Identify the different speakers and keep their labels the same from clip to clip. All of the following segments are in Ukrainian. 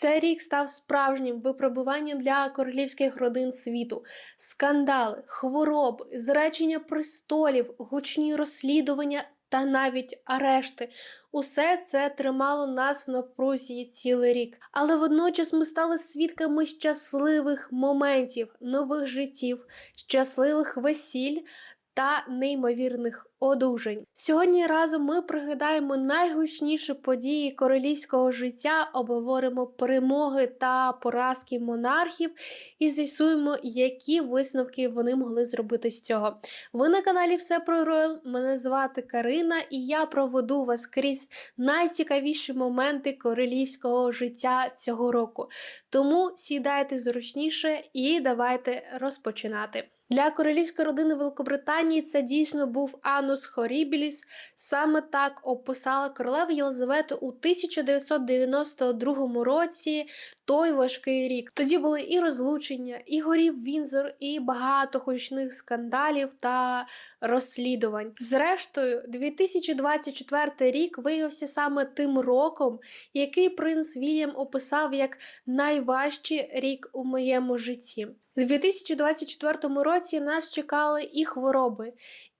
Speaker 1: Цей рік став справжнім випробуванням для королівських родин світу. Скандали, хвороби, зречення престолів, гучні розслідування та навіть арешти. Усе це тримало нас в напрузі цілий рік. Але водночас ми стали свідками щасливих моментів, нових життів, щасливих весіль та неймовірних одужань. Сьогодні разом ми пригадаємо найгучніші події королівського життя, обговоримо перемоги та поразки монархів і з'ясуємо, які висновки вони могли зробити з цього. Ви на каналі Все про Роял. Мене звати Карина, і я проведу вас крізь найцікавіші моменти королівського життя цього року. Тому сідайте зручніше і давайте розпочинати. Для королівської родини Великобританії це дійсно був Анус Хорібіліс. Саме так описала королева Єлизавету у 1992 році той важкий рік. Тоді були і розлучення, і горів Вінзор, і багато гучних скандалів та розслідувань. Зрештою, 2024 рік виявився саме тим роком, який принц Вільям описав як найважчий рік у моєму житті. У 2024 році нас чекали і хвороби,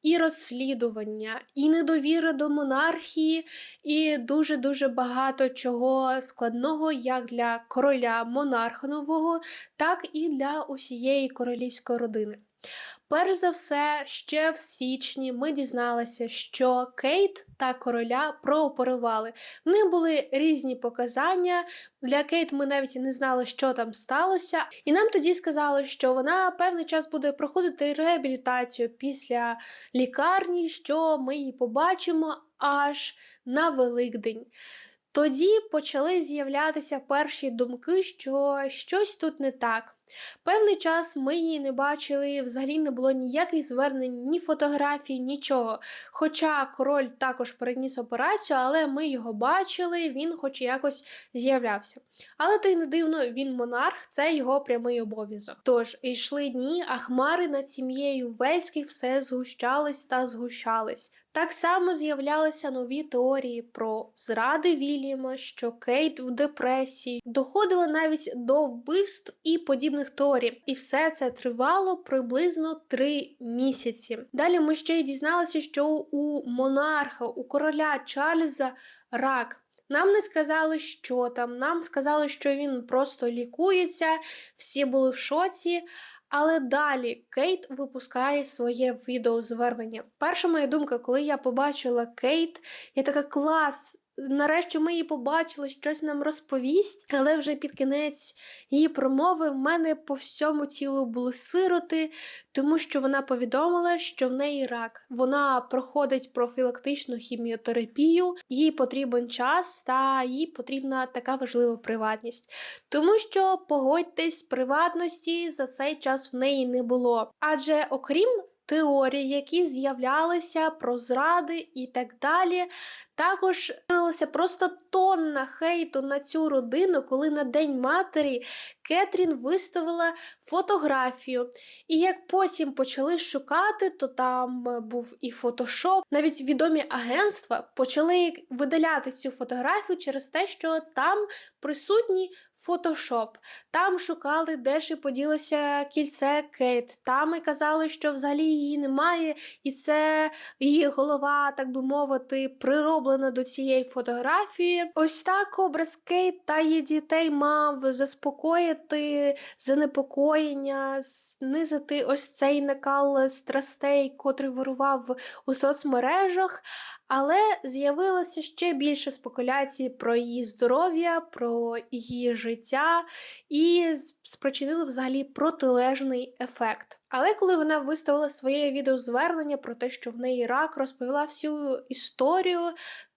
Speaker 1: і розслідування, і недовіра до монархії, і дуже дуже багато чого складного як для короля монарха нового, так і для усієї королівської родини. Перш за все, ще в січні ми дізналися, що Кейт та короля прооперували. В них були різні показання. Для Кейт ми навіть не знали, що там сталося. І нам тоді сказали, що вона певний час буде проходити реабілітацію після лікарні, що ми її побачимо аж на Великдень. Тоді почали з'являтися перші думки, що щось тут не так. Певний час ми її не бачили, взагалі не було ніяких звернень, ні фотографій, нічого. Хоча король також переніс операцію, але ми його бачили, він хоч якось з'являвся. Але то й не дивно, він монарх, це його прямий обов'язок. Тож йшли дні, а хмари над сім'єю Вельських все згущались та згущались. Так само з'являлися нові теорії про зради Вільяма, що Кейт в депресії, доходили навіть до вбивств і подібних теорій. І все це тривало приблизно три місяці. Далі ми ще й дізналися, що у монарха, у короля Чарльза рак. Нам не сказали, що там, нам сказали, що він просто лікується, всі були в шоці. Але далі Кейт випускає своє відеозвернення. Перша моя думка, коли я побачила Кейт, я така клас. Нарешті ми її побачили, щось нам розповість, але вже під кінець її промови в мене по всьому тілу були сироти, тому що вона повідомила, що в неї рак. Вона проходить профілактичну хіміотерапію, їй потрібен час та їй потрібна така важлива приватність. Тому що погодьтесь, приватності за цей час в неї не було. Адже окрім теорій, які з'являлися про зради і так далі. Також з'явилася просто тонна хейту на цю родину, коли на День матері Кетрін виставила фотографію. І як потім почали шукати, то там був і фотошоп. Навіть відомі агентства почали видаляти цю фотографію через те, що там присутній фотошоп. Там шукали, де ж поділося кільце Кейт. Там і казали, що взагалі її немає, і це її голова, так би мовити, прироблена до цієї фотографії. Ось так образ Кейт та її дітей мав заспокоїти занепокоєння, знизити ось цей накал страстей, котрий вирував у соцмережах. Але з'явилося ще більше спекуляцій про її здоров'я, про її життя і спричинили взагалі протилежний ефект. Але коли вона виставила своє відеозвернення про те, що в неї рак розповіла всю історію,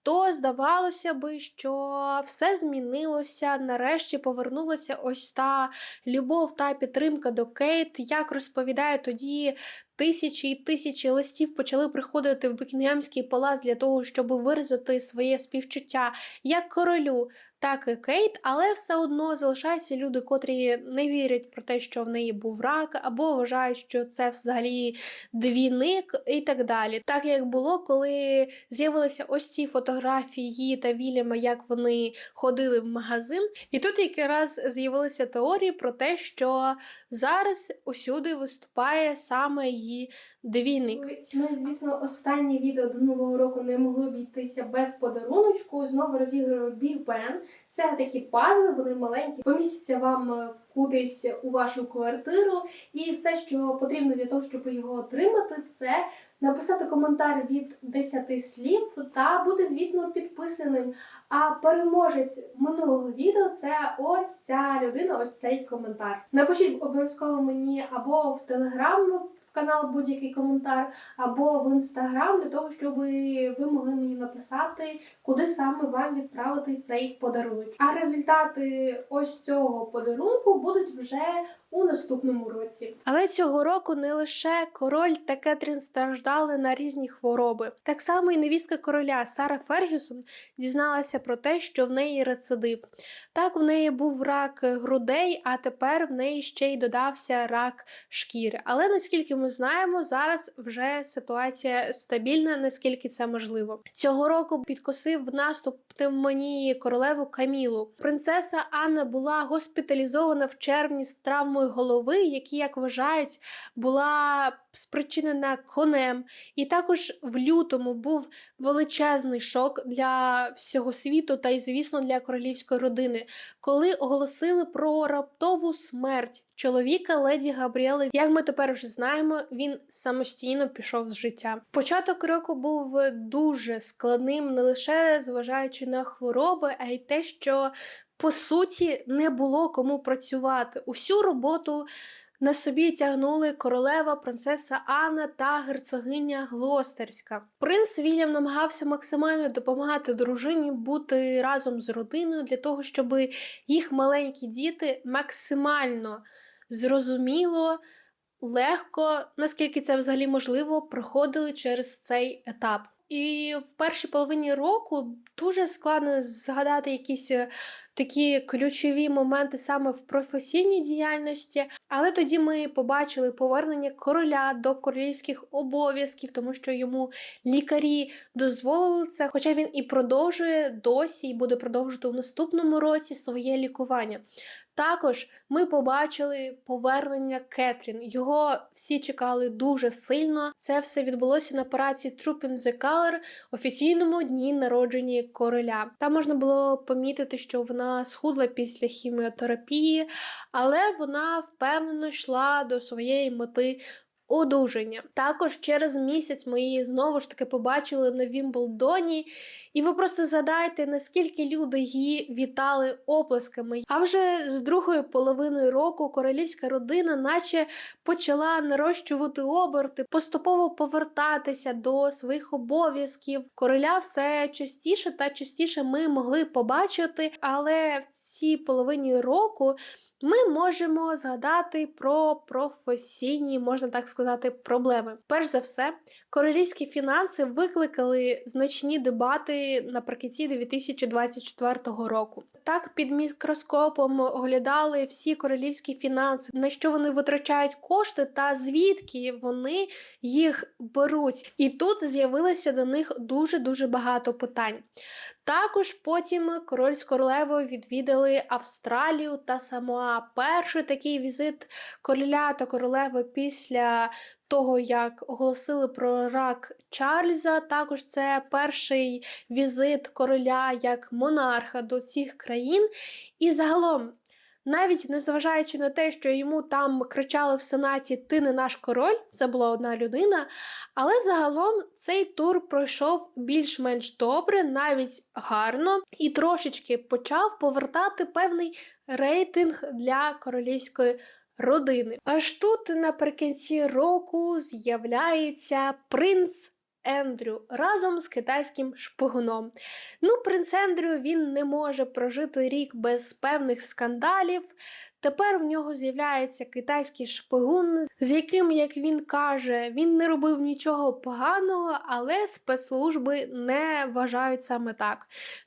Speaker 1: то здавалося би, що все змінилося. Нарешті повернулася ось та любов та підтримка до Кейт. Як розповідає тоді. Тисячі і тисячі листів почали приходити в Бекінгемський палац для того, щоб виразити своє співчуття як королю, так і Кейт, але все одно залишаються люди, котрі не вірять про те, що в неї був рак, або вважають, що це взагалі двійник і так далі. Так як було, коли з'явилися ось ці фотографії її та Вільяма, як вони ходили в магазин. І тут якраз з'явилися теорії про те, що зараз усюди виступає саме її двійник. Ну звісно, останнє відео до нового року не могло обійтися без подаруночку. Знову розіграю Big Ben. Це такі пазли, вони маленькі, помістяться вам е, кудись у вашу квартиру. І все, що потрібно для того, щоб його отримати, це написати коментар від 10 слів та бути, звісно, підписаним. А переможець минулого відео це ось ця людина, ось цей коментар. Напишіть обов'язково мені або в Телеграм. Канал будь-який коментар, або в інстаграм для того, щоб ви могли мені написати, куди саме вам відправити цей подарунок. А результати ось цього подарунку будуть вже у наступному році. Але цього року не лише король та Кетрін страждали на різні хвороби. Так само і невістка короля Сара Фергюсон дізналася про те, що в неї рецидив. Так, в неї був рак грудей, а тепер в неї ще й додався рак шкіри. Але наскільки ми знаємо, зараз вже ситуація стабільна, наскільки це можливо. Цього року підкосив наступ пневмонії королеву Камілу. Принцеса Анна була госпіталізована в червні з травмою голови, які, як вважають, була спричинена конем. І також в лютому був величезний шок для всього світу та й, звісно, для королівської родини, коли оголосили про раптову смерть чоловіка леді Габріели. Як ми тепер вже знаємо, він самостійно пішов з життя. Початок року був дуже складним, не лише зважаючи на хвороби, а й те, що по суті не було кому працювати. Усю роботу. На собі тягнули королева, принцеса Анна та герцогиня Глостерська. Принц Вільям намагався максимально допомагати дружині бути разом з родиною для того, щоб їх маленькі діти максимально зрозуміло, легко, наскільки це взагалі можливо, проходили через цей етап. І в першій половині року дуже складно згадати якісь е, такі ключові моменти саме в професійній діяльності. Але тоді ми побачили повернення короля до королівських обов'язків, тому що йому лікарі дозволили це, хоча він і продовжує досі і буде продовжувати у наступному році своє лікування. Також ми побачили повернення Кетрін. Його всі чекали дуже сильно. Це все відбулося на параді Troop in the Color, офіційному дні народження короля. Там можна було помітити, що вона схудла після хіміотерапії, але вона впевнено йшла до своєї мети одужання. Також через місяць ми її знову ж таки побачили на Вімблдоні, і ви просто згадайте, наскільки люди її вітали оплесками. А вже з другої половини року королівська родина, наче почала нарощувати оберти, поступово повертатися до своїх обов'язків. Короля все частіше та частіше ми могли побачити, але в цій половині року ми можемо згадати про професійні, можна так сказати, проблеми. Перш за все, королівські фінанси викликали значні дебати наприкінці 2024 року. Так, під мікроскопом оглядали всі королівські фінанси, на що вони витрачають кошти та звідки вони їх беруть. І тут з'явилося до них дуже дуже багато питань. Також потім король з королевою відвідали Австралію та Самоа. Перший такий візит короля та королеви після того, як оголосили про рак Чарльза. Також це перший візит короля як монарха до цих країн. І загалом навіть незважаючи на те, що йому там кричали в сенаті Ти не наш король, це була одна людина. Але загалом цей тур пройшов більш-менш добре, навіть гарно, і трошечки почав повертати певний рейтинг для королівської родини. Аж тут наприкінці року з'являється принц. Ендрю разом з китайським шпигуном. Ну, принц Ендрю він не може прожити рік без певних скандалів. Тепер в нього з'являється китайський шпигун, з яким, як він каже, він не робив нічого поганого, але спецслужби не вважають саме так.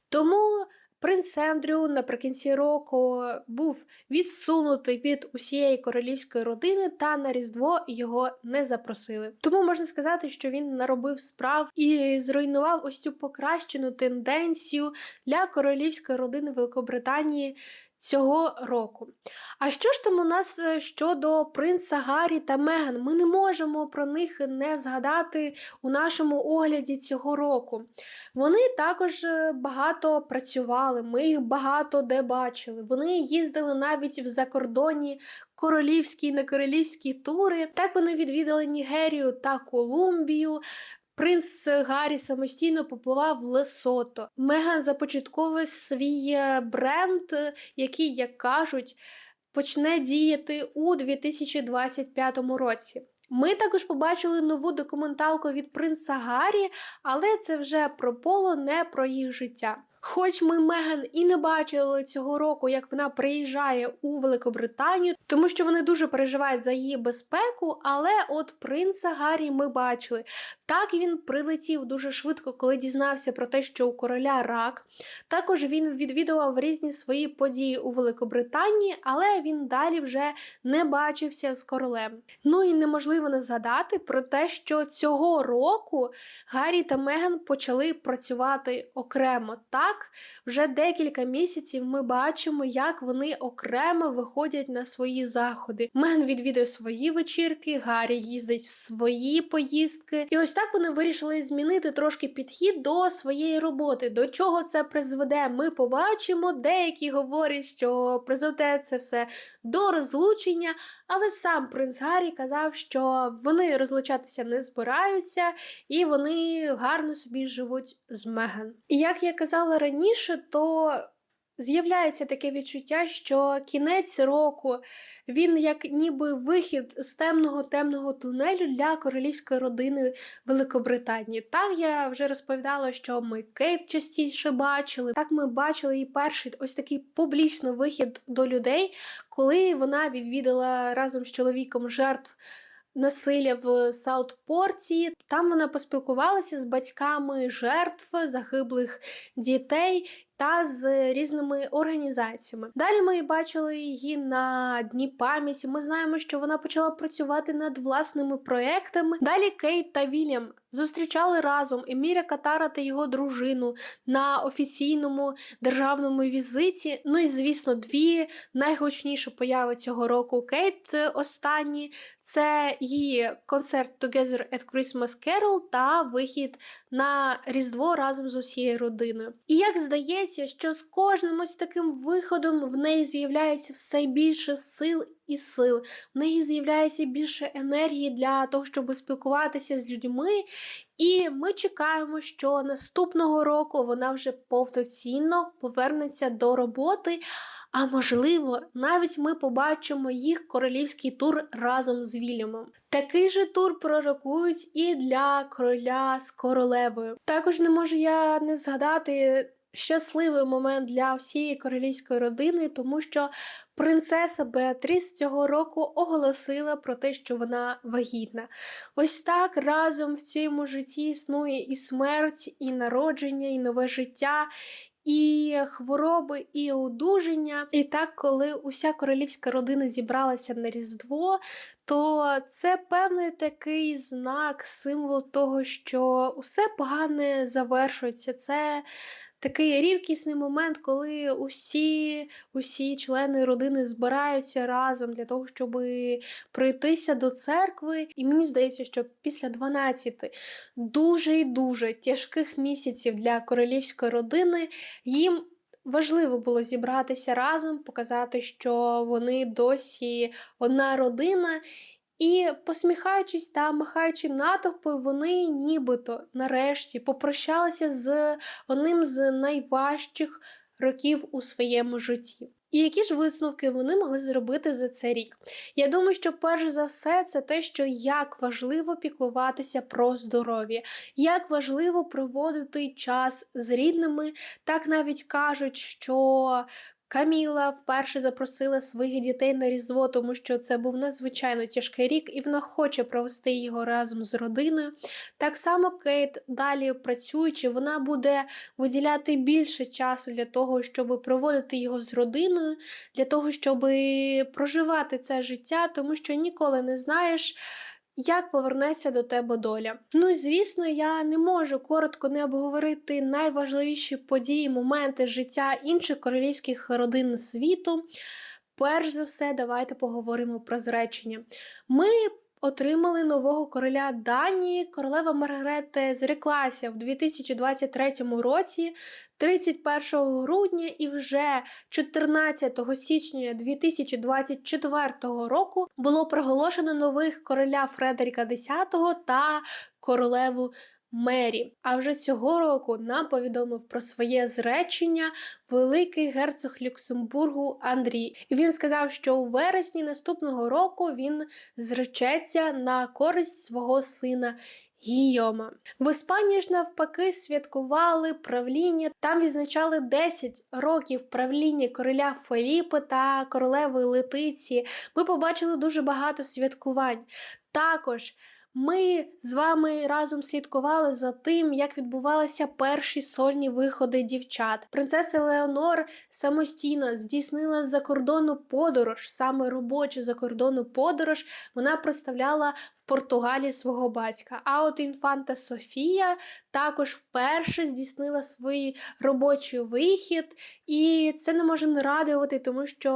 Speaker 1: Тому Принц Ендрю наприкінці року був відсунутий від усієї королівської родини, та на Різдво його не запросили. Тому можна сказати, що він наробив справ і зруйнував ось цю покращену тенденцію для королівської родини Великобританії. Цього року. А що ж там у нас е, щодо принца Гаррі та Меган? Ми не можемо про них не згадати у нашому огляді цього року. Вони також е, багато працювали, ми їх багато де бачили. Вони їздили навіть в закордонні королівські і некоролівські тури. Так вони відвідали Нігерію та Колумбію. Принц Гаррі самостійно попливав в Лесото. Меган започатковує свій е, бренд, е, який, як кажуть, почне діяти у 2025 році. Ми також побачили нову документалку від принца Гаррі, але це вже про поло, не про їх життя. Хоч ми Меган і не бачили цього року, як вона приїжджає у Великобританію, тому що вони дуже переживають за її безпеку. Але от принца Гаррі ми бачили. Так він прилетів дуже швидко, коли дізнався про те, що у короля рак. Також він відвідував різні свої події у Великобританії, але він далі вже не бачився з королем. Ну і неможливо не згадати про те, що цього року Гаррі та Меган почали працювати окремо. Так, вже декілька місяців ми бачимо, як вони окремо виходять на свої заходи. Меган відвідує свої вечірки, Гаррі їздить в свої поїздки. І ось так вони вирішили змінити трошки підхід до своєї роботи. До чого це призведе? Ми побачимо. Деякі говорять, що призведе це все до розлучення, але сам принц Гаррі казав, що вони розлучатися не збираються і вони гарно собі живуть з Меган. І як я казала раніше, то з'являється таке відчуття, що кінець року він як ніби вихід з темного темного тунелю для королівської родини Великобританії. Так я вже розповідала, що ми Кейт частіше бачили. Так ми бачили її перший ось такий публічний вихід до людей, коли вона відвідала разом з чоловіком жертв. Насилля в Саутпорті. Там вона поспілкувалася з батьками жертв загиблих дітей та з різними організаціями. Далі ми бачили її на дні пам'яті. Ми знаємо, що вона почала працювати над власними проектами. Далі Кейт та Вільям зустрічали разом Еміра Катара та його дружину на офіційному державному візиті. Ну і звісно, дві найгучніші появи цього року Кейт останні це її концерт Together at Christmas Carol та вихід на Різдво разом з усією родиною. І як здається, що з кожним ось таким виходом в неї з'являється все більше сил і сил, в неї з'являється більше енергії для того, щоб спілкуватися з людьми. І ми чекаємо, що наступного року вона вже повноцінно повернеться до роботи. А можливо, навіть ми побачимо їх королівський тур разом з Вільямом. Такий же тур пророкують і для короля з королевою. Також не можу я не згадати щасливий момент для всієї королівської родини, тому що принцеса Беатріс цього року оголосила про те, що вона вагітна. Ось так разом в цьому житті існує і смерть, і народження, і нове життя і хвороби, і одужання. І так, коли уся королівська родина зібралася на Різдво, то це певний такий знак, символ того, що усе погане завершується. Це такий рідкісний момент, коли усі усі члени родини збираються разом для того, щоб пройтися до церкви. І мені здається, що після 12 дуже і дуже тяжких місяців для королівської родини їм. Важливо було зібратися разом, показати, що вони досі одна родина, і, посміхаючись та махаючи натовпи, вони нібито нарешті попрощалися з одним з найважчих років у своєму житті. І які ж висновки вони могли зробити за цей рік? Я думаю, що перш за все це те, що як важливо піклуватися про здоров'я, як важливо проводити час з рідними. Так навіть кажуть, що Каміла вперше запросила своїх дітей на Різдво, тому що це був надзвичайно тяжкий рік, і вона хоче провести його разом з родиною. Так само Кейт далі працюючи, вона буде виділяти більше часу для того, щоб проводити його з родиною, для того, щоб проживати це життя, тому що ніколи не знаєш. Як повернеться до тебе доля? Ну, звісно, я не можу коротко не обговорити найважливіші події, моменти життя інших королівських родин світу. Перш за все, давайте поговоримо про зречення. Ми отримали нового короля Данії. Королева Маргарета зреклася в 2023 році, 31 грудня, і вже 14 січня 2024 року було проголошено нових короля Фредеріка X та королеву. Мері. А вже цього року нам повідомив про своє зречення великий герцог Люксембургу Андрій. І він сказав, що у вересні наступного року він зречеться на користь свого сина. Гійома. В Іспанії ж навпаки святкували правління. Там відзначали 10 років правління короля Феліпи та королеви Летиці. Ми побачили дуже багато святкувань. Також ми з вами разом слідкували за тим, як відбувалися перші сольні виходи дівчат. Принцеса Леонор самостійно здійснила закордонну подорож, саме робочу закордонну подорож. Вона представляла в Португалії свого батька. А от інфанта Софія також вперше здійснила свій робочий вихід, і це не може не радувати, тому що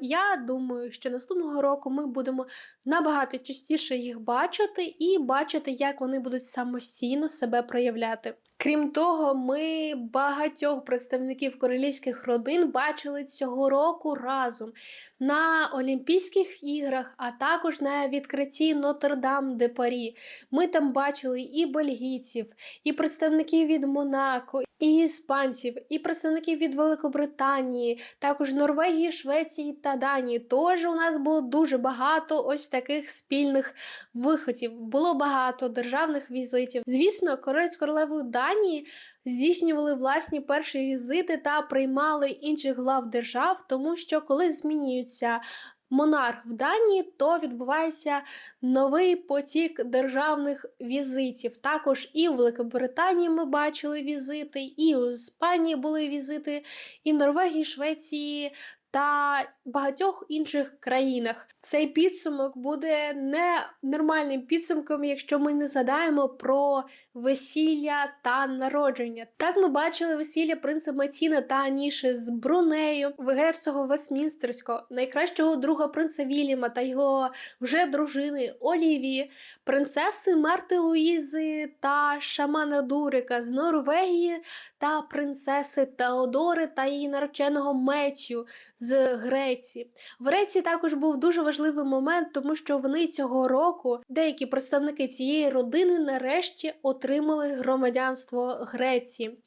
Speaker 1: я думаю, що наступного року ми будемо набагато частіше їх бачити і бачити, як вони будуть самостійно себе проявляти. Крім того, ми багатьох представників королівських родин бачили цього року разом на Олімпійських іграх, а також на відкритті Нотр-Дам де Парі. Ми там бачили і бельгійців, і представників від Монако, і іспанців, і представників від Великобританії, також Норвегії, Швеції та Данії. Тож у нас було дуже багато ось таких спільних виходів. Було багато державних візитів. Звісно, король з королевою Данії здійснювали власні перші візити та приймали інших глав держав, тому що коли змінюються монарх в Данії, то відбувається новий потік державних візитів. Також і в Великобританії ми бачили візити, і у Іспанії були візити, і в Норвегії, Швеції. Та багатьох інших країнах цей підсумок буде не нормальним підсумком, якщо ми не згадаємо про весілля та народження. Так ми бачили весілля принца Матіна та Аніши з Брунею, герцога Вестмінстерського, найкращого друга принца Вільяма та його вже дружини Олівії, принцеси Марти Луїзи та Шамана Дурика з Норвегії та принцеси Теодори та її нареченого Меттю з Греції. В Греції також був дуже важливий момент, тому що вони цього року, деякі представники цієї родини, нарешті отримали громадянство Греції.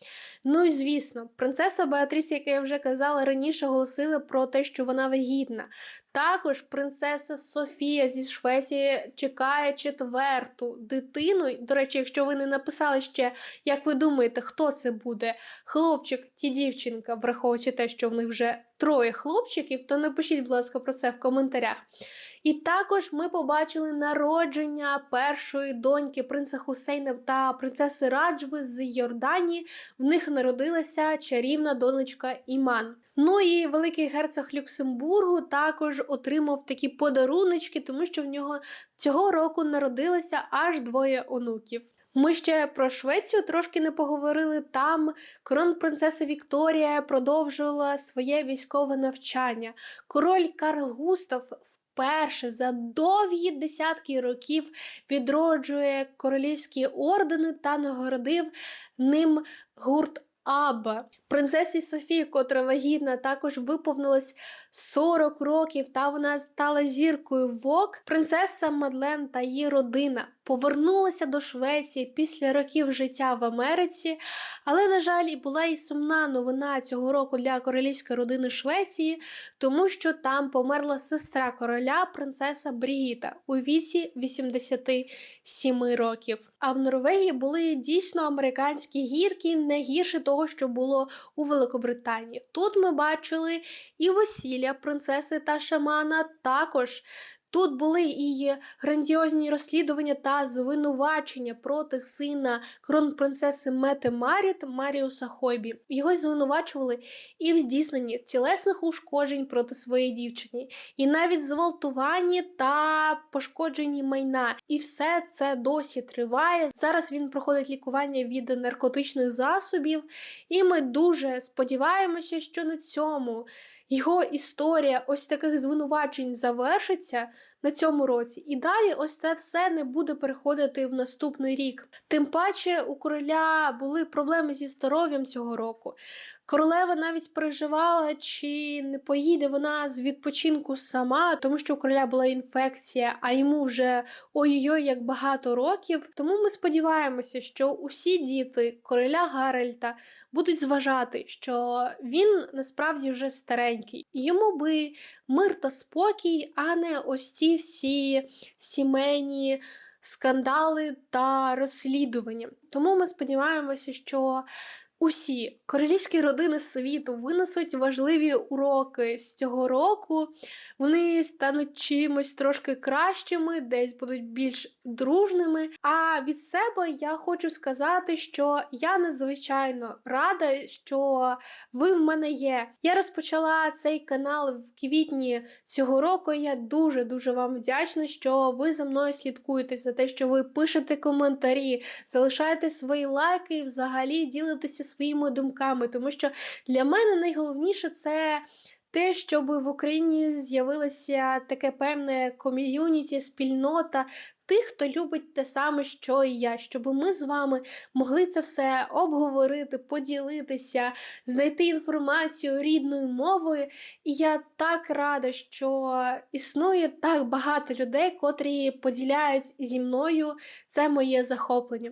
Speaker 1: Ну і звісно, принцеса Беатріс, як я вже казала, раніше оголосила про те, що вона вагітна. Також принцеса Софія зі Швеції чекає четверту дитину. До речі, якщо ви не написали ще, як ви думаєте, хто це буде? Хлопчик чи дівчинка, враховуючи те, що в них вже троє хлопчиків, то напишіть, будь ласка, про це в коментарях. І також ми побачили народження першої доньки принца Хусейна та принцеси Раджви з Йорданії. В них народилася чарівна донечка Іман. Ну і великий герцог Люксембургу також отримав такі подаруночки, тому що в нього цього року народилося аж двоє онуків. Ми ще про Швецію трошки не поговорили. Там кронпринцеса Вікторія продовжувала своє військове навчання. Король Карл Густав вперше за довгі десятки років відроджує королівські ордени та нагородив ним гурт Аба. Принцесі Софії, котра вагітна, також виповнилось 40 років та вона стала зіркою ВОК, принцеса Мадлен та її родина повернулася до Швеції після років життя в Америці. Але, на жаль, і була і сумна новина цього року для королівської родини Швеції, тому що там померла сестра короля, принцеса Брігіта у віці 87 років. А в Норвегії були дійсно американські гірки, не гірше того, що було у Великобританії. Тут ми бачили і весілля принцеси та шамана також. Тут були і грандіозні розслідування та звинувачення проти сина кронпринцеси Мети Маріт Маріуса Хойбі. Його звинувачували і в здійсненні тілесних ушкоджень проти своєї дівчини, і навіть зґвалтуванні та пошкодженні майна. І все це досі триває. Зараз він проходить лікування від наркотичних засобів, і ми дуже сподіваємося, що на цьому його історія ось таких звинувачень завершиться на цьому році, і далі ось це все не буде переходити в наступний рік. Тим паче у короля були проблеми зі здоров'ям цього року. Королева навіть переживала, чи не поїде вона з відпочинку сама, тому що у короля була інфекція, а йому вже ой-ой, як багато років. Тому ми сподіваємося, що усі діти короля Гаральта будуть зважати, що він насправді вже старенький, йому би мир та спокій, а не ось ці всі сімейні. Скандали та розслідування. Тому ми сподіваємося, що Усі королівські родини світу винесуть важливі уроки з цього року. Вони стануть чимось трошки кращими, десь будуть більш дружними. А від себе я хочу сказати, що я надзвичайно рада, що ви в мене є. Я розпочала цей канал в квітні цього року. Я дуже дуже вам вдячна, що ви за мною слідкуєте за те, що ви пишете коментарі, залишаєте свої лайки і взагалі ділитеся своїми думками, тому що для мене найголовніше це. Те, щоб в Україні з'явилося таке певне ком'юніті, спільнота тих, хто любить те саме, що і я, щоб ми з вами могли це все обговорити, поділитися, знайти інформацію рідною мовою. І я так рада, що існує так багато людей, котрі поділяють зі мною це моє захоплення.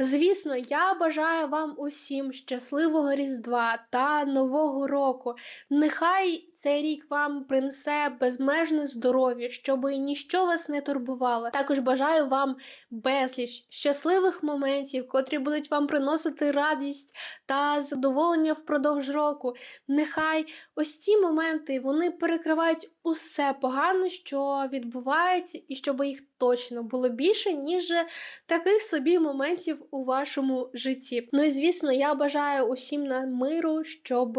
Speaker 1: Звісно, я бажаю вам усім щасливого Різдва та Нового року. Нехай цей рік вам принесе безмежне здоров'я, щоб ніщо вас не турбувало. Також бажаю вам безліч щасливих моментів, котрі будуть вам приносити радість та задоволення впродовж року. Нехай ось ці моменти вони перекривають усе погане, що відбувається, і щоб їх точно було більше, ніж таких собі моментів у вашому житті. Ну і звісно, я бажаю усім на миру, щоб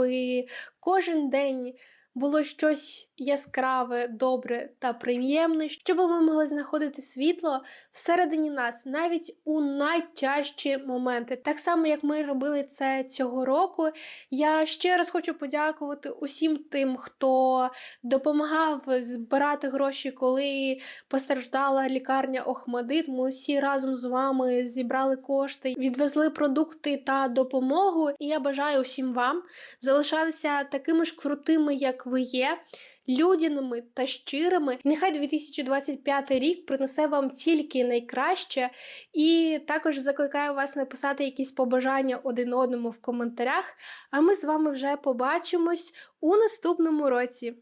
Speaker 1: кожен день було щось яскраве, добре та приємне, щоб ми могли знаходити світло всередині нас, навіть у найтяжчі моменти. Так само, як ми робили це цього року. Я ще раз хочу подякувати усім тим, хто допомагав збирати гроші, коли постраждала лікарня Охмадит. Ми усі разом з вами зібрали кошти, відвезли продукти та допомогу. І я бажаю усім вам залишатися такими ж крутими, як ви є людяними та щирими. Нехай 2025 рік принесе вам тільки найкраще, і також закликаю вас написати якісь побажання один одному в коментарях. А ми з вами вже побачимось у наступному році.